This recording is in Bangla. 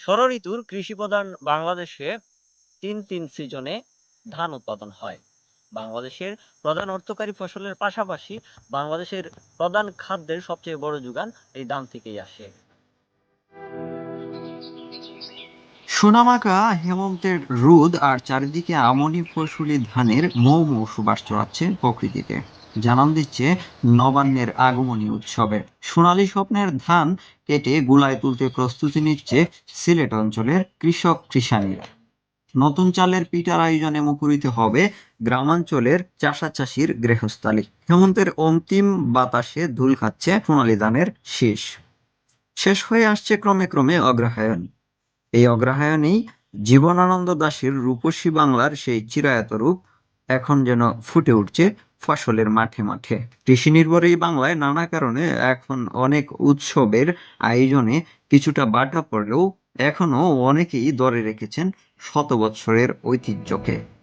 ষড়ঋতুর কৃষিপ্রধান বাংলাদেশে তিন তিন সিজনে ধান উৎপাদন হয়। বাংলাদেশের প্রধান অর্থকরী ফসলের পাশাপাশি বাংলাদেশের প্রধান খাদ্যের সবচেয়ে বড় যোগান এই ধান থেকেই আসে। সোনামাখা হেমন্তের রোদ আর চারিদিকে আমনি ফসলি ধানের মৌ মৌ সুবাস ছড়াচ্ছে প্রকৃতিতে। জানান দিচ্ছে নবান্নের আগমনী উৎসবে। সোনালী স্বপ্নের ধান কেটে গুলায় তুলতে প্রস্তুতি নিচ্ছে সিলেট অঞ্চলের কৃষক কৃষানীরা। নতুন চালের পিঠার আয়োজনে মুখরিত হবে গ্রামাঞ্চলের চাষা চাষির গৃহস্থালী। হেমন্তের অন্তিম বাতাসে ধুল খাচ্ছে সোনালী ধানের শেষ। শেষ হয়ে আসছে ক্রমে ক্রমে অগ্রহায়ণ। এই অগ্রহায়ণেই জীবনানন্দ দাসের রূপসী বাংলার সেই চিরায়ত রূপ এখন যেন ফুটে উঠছে ফসলের মাঠে মাঠে। কৃষি নির্ভর এই বাংলায় নানা কারণে এখন অনেক উৎসবের আয়োজনে কিছুটা বাটা পড়লেও এখনও অনেকেই ধরে রেখেছেন শত বছরের ঐতিহ্যকে।